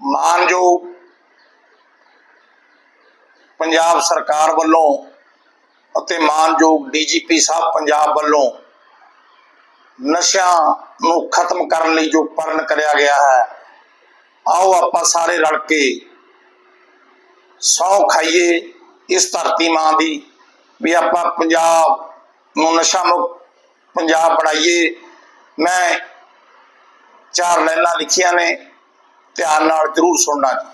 ਮਾਨਯੋਗ ਪੰਜਾਬ ਸਰਕਾਰ ਵੱਲੋਂ ਅਤੇ ਮਾਨਯੋਗ ਡੀਜੀਪੀ ਸਾਹਿਬ ਪੰਜਾਬ ਵੱਲੋਂ ਨਸ਼ਿਆਂ ਨੂੰ ਖਤਮ ਕਰਨ ਲਈ ਜੋ ਪਰਨ ਕਰਿਆ ਗਿਆ ਹੈ, ਆਓ ਆਪਾਂ ਸਾਰੇ ਰਲ ਕੇ ਸੌ ਖਾਈਏ ਇਸ ਧਰਤੀ ਮਾਂ ਦੀ ਵੀ ਆਪਾਂ ਪੰਜਾਬ ਨੂੰ ਨਸ਼ਾ ਮੁਕਤ ਪੰਜਾਬ ਬਣਾਈਏ। ਮੈਂ ਚਾਰ ਲਾਈਨਾਂ ਲਿਖੀਆਂ ਨੇ। ਧਿਆਨ ਨਾਲ ਜਰੂਰ ਸੁਣਨਾ ਜੀ।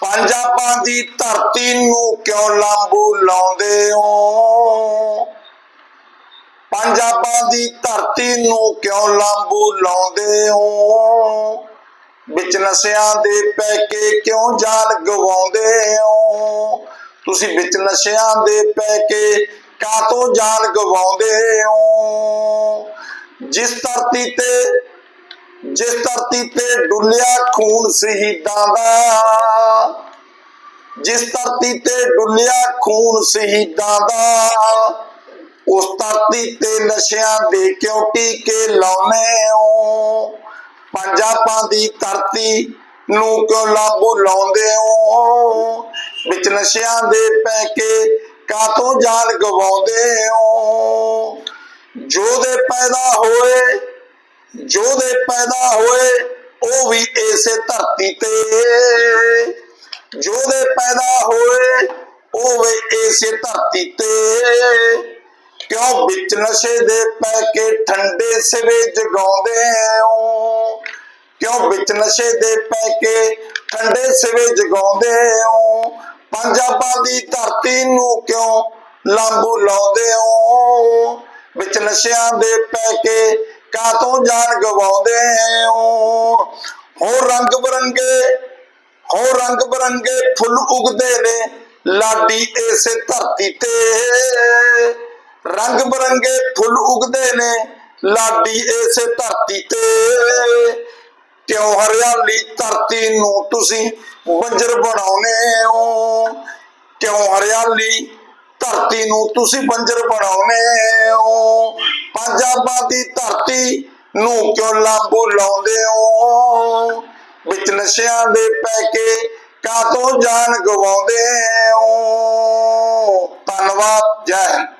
ਪੰਜਾਬਾਂ ਦੀ ਧਰਤੀ ਨੂੰ ਕਿਉਂ ਲਾਂਬੂ ਲਾਉਂਦੇ ਹੋ? ਪੰਜਾਬਾਂ ਦੀ ਧਰਤੀ ਨੂੰ ਕਿਉਂ ਲਾਂਬੂ ਲਾਉਂਦੇ ਹੋ? ਵਿੱਚ ਨਸ਼ਿਆਂ ਦੇ ਪੈ ਕੇ ਕਿਉਂ ਜਾਨ ਗਵਾਉਂਦੇ ਹੋ? ਤੁਸੀਂ ਵਿੱਚ ਨਸ਼ਿਆਂ ਦੇ ਪੈ ਕੇ ਕਾਤੋਂ ਜਾਨ ਗਵਾਉਂਦੇ ਹੋ? ਜਿਸ ਧਰਤੀ ਤੇ ਜਿਸ ਧਰਤੀ ਤੇ ਡੁੱਲਿਆ ਖੂਨ ਸ਼ਹੀਦਾਂ ਦਾ, ਜਿਸ ਧਰਤੀ ਤੇ ਡੁੱਲਿਆ ਖੂਨ ਸ਼ਹੀਦਾਂ ਦਾ, ਉਸ ਧਰਤੀ ਤੇ ਨਸ਼ਿਆਂ ਦੇ ਕਿਉਂ ਟੀਕੇ ਲਾਉਨੇ ਹੋ? ਪੰਜਾਬਾਂ ਦੀ ਧਰਤੀ ਨੂੰ ਕਿਉਂ ਲਾਂਬੂ ਲਾਉਂਦੇ ਹੋ? ਵਿੱਚ ਨਸ਼ਿਆਂ ਦੇ ਪੈ ਕੇ ਕਾਤੋਂ ਜਾਨ ਗਵਾਉਂਦੇ ਹੋ? ਜੋ ਦੇ ਪੈਦਾ ਹੋਏ ਜੋ ਦੇ ਪੈਦਾ ਹੋਏ, ਉਹ ਵੀ ਇਸੇ ਧਰਤੀ ਤੇ। ਜੋ ਦੇ ਪੈਦਾ ਹੋਏ, ਉਹ ਵੀ ਇਸੇ ਧਰਤੀ ਤੇ। ਕਿਉਂ ਵਿੱਚ ਨਸ਼ੇ ਦੇ ਪੈ ਕੇ ਠੰਡੇ ਸਿਵੇ ਜਗਾਉਂਦੇ ਹੋ? ਕਿਉਂ ਵਿੱਚ ਨਸ਼ੇ ਦੇ ਪੈ ਕੇ ਠੰਡੇ ਸਿਵੇ ਜਗਾਉਂਦੇ ਹੋ? ਪੰਜਾਬਾਂ ਦੀ ਧਰਤੀ ਨੂੰ ਕਿਉਂ ਲਾਂਬੂ ਲਾਉਂਦੇ ਹੋ? ਵਿੱਚ ਨਸ਼ਿਆਂ ਦੇ ਪੈ ਕੇ ਕਾਤੋਂ ਜਾਨ ਗਵਾਉਂਦੇ ਹੋ? ਹੋ ਰੰਗ ਬਰੰਗੇ ਹੋ ਰੰਗ ਬਰੰਗੇ ਫੁੱਲ ਉਗਦੇ ਨੇ, ਲਾਡੀ ਇਸੇ ਧਰਤੀ ਤੇ। ਰੰਗ ਬਰੰਗੇ ਫੁੱਲ ਉਗਦੇ ਨੇ, ਲਾਡੀ ਇਸੇ ਧਰਤੀ ਤੇ। ਕਿਉਂ ਹਰਿਆਲੀ ਧਰਤੀ ਨੂੰ ਤੁਸੀਂ ਬੰਜਰ ਬਣਾਉਨੇ ਹੋ? ਕਿਉਂ ਹਰਿਆਲੀ ਧਰਤੀ ਨੂੰ ਤੁਸੀਂ ਬੰਜਰ ਬਣਾਉਨੇ ਹੋ? ਪੰਜਾਬਾਂ ਦੀ ਧਰਤੀ ਨੂੰ ਕਿਉਂ ਲਾਂਬੂ ਲਾਉਂਦੇ ਹੋ? ਵਿੱਚ ਨਸ਼ਿਆਂ ਦੇ ਪੈ ਕੇ ਕਾਤੋਂ ਜਾਨ ਗਵਾਉਂਦੇ ਹੋ? ਧੰਨਵਾਦ, ਜੈ ਹਿੰਦ।